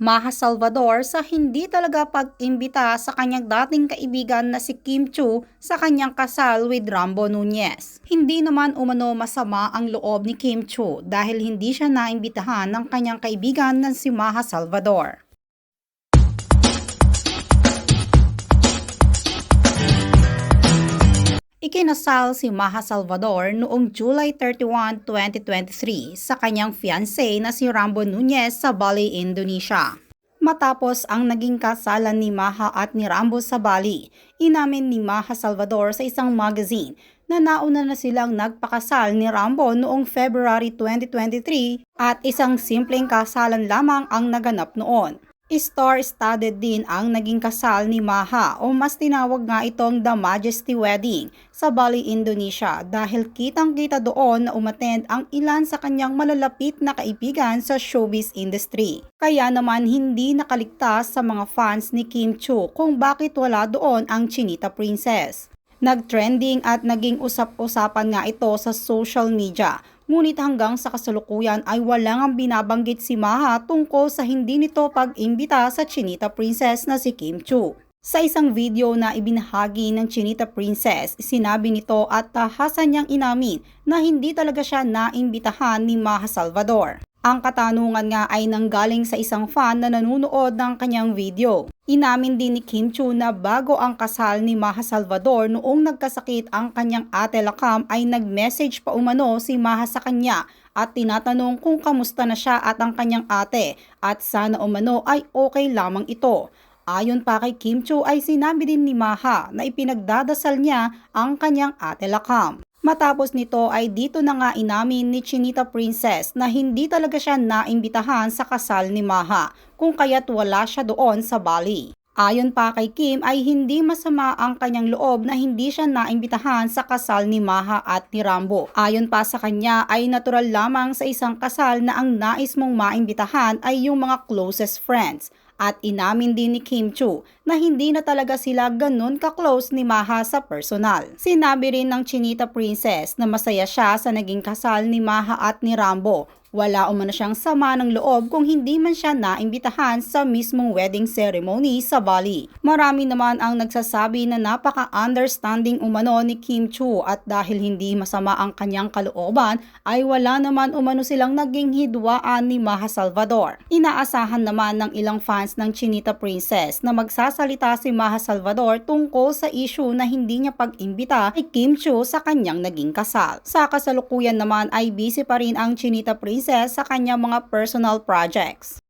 Maha Salvador sa hindi talaga pag-imbita sa kanyang dating kaibigan na si Kim Chu sa kanyang kasal with Rambo Nunez. Hindi naman umano masama ang loob ni Kim Chu dahil hindi siya naimbitahan ng kanyang kaibigan na si Maha Salvador. Ikinasal si Maha Salvador noong July 31, 2023 sa kanyang fiancé na si Rambo Nunez sa Bali, Indonesia. Matapos ang naging kasalan ni Maha at ni Rambo sa Bali, inamin ni Maha Salvador sa isang magazine na nauna na silang nagpakasal ni Rambo noong February 2023 at isang simpleng kasalan lamang ang naganap noon. Star-studded din ang naging kasal ni Maha o mas tinawag nga itong The Majesty Wedding sa Bali, Indonesia dahil kitang-kita doon na umattend ang ilan sa kanyang malalapit na kaibigan sa showbiz industry. Kaya naman hindi nakaligtas sa mga fans ni Kim Chu kung bakit wala doon ang Chinita Princess. Nag-trending at naging usap-usapan nga ito sa social media. Ngunit hanggang sa kasalukuyan ay walang ang binabanggit si Maha tungkol sa hindi nito pag-imbita sa Chinita Princess na si Kim Chu. Sa isang video na ibinahagi ng Chinita Princess, sinabi nito at tahasan niyang inamin na hindi talaga siya naimbitahan ni Maha Salvador. Ang katanungan nga ay nanggaling sa isang fan na nanonood ng kanyang video. Inamin din ni Kim Chu na bago ang kasal ni Maha Salvador noong nagkasakit ang kanyang ate Lakam ay nag-message pa umano si Maha sa kanya at tinatanong kung kamusta na siya at ang kanyang ate at sana umano ay okay lamang ito. Ayon pa kay Kim Chu ay sinabi din ni Maha na ipinagdadasal niya ang kanyang ate Lakam. Matapos nito ay dito na nga inamin ni Chinita Princess na hindi talaga siya naimbitahan sa kasal ni Maha kung kaya't wala siya doon sa Bali. Ayon pa kay Kim ay hindi masama ang kanyang loob na hindi siya naimbitahan sa kasal ni Maha at ni Rambo. Ayon pa sa kanya ay natural lamang sa isang kasal na ang nais mong maimbitahan ay yung mga closest friends at inamin din ni Kim Chu na hindi na talaga sila ganun ka-close ni Maha sa personal. Sinabi rin ng Chinita Princess na masaya siya sa naging kasal ni Maha at ni Rambo wala umano siyang sama ng loob kung hindi man siya naimbitahan sa mismong wedding ceremony sa Bali. Marami naman ang nagsasabi na napaka-understanding umano ni Kim Chu at dahil hindi masama ang kanyang kalooban ay wala naman umano silang naging hidwaan ni Maha Salvador. Inaasahan naman ng ilang fans ng Chinita Princess na magsasalita si Maha Salvador tungkol sa issue na hindi niya pag-imbita kay Kim Chu sa kanyang naging kasal. Sa kasalukuyan naman ay busy pa rin ang Chinita Princess sa kanyang mga personal projects.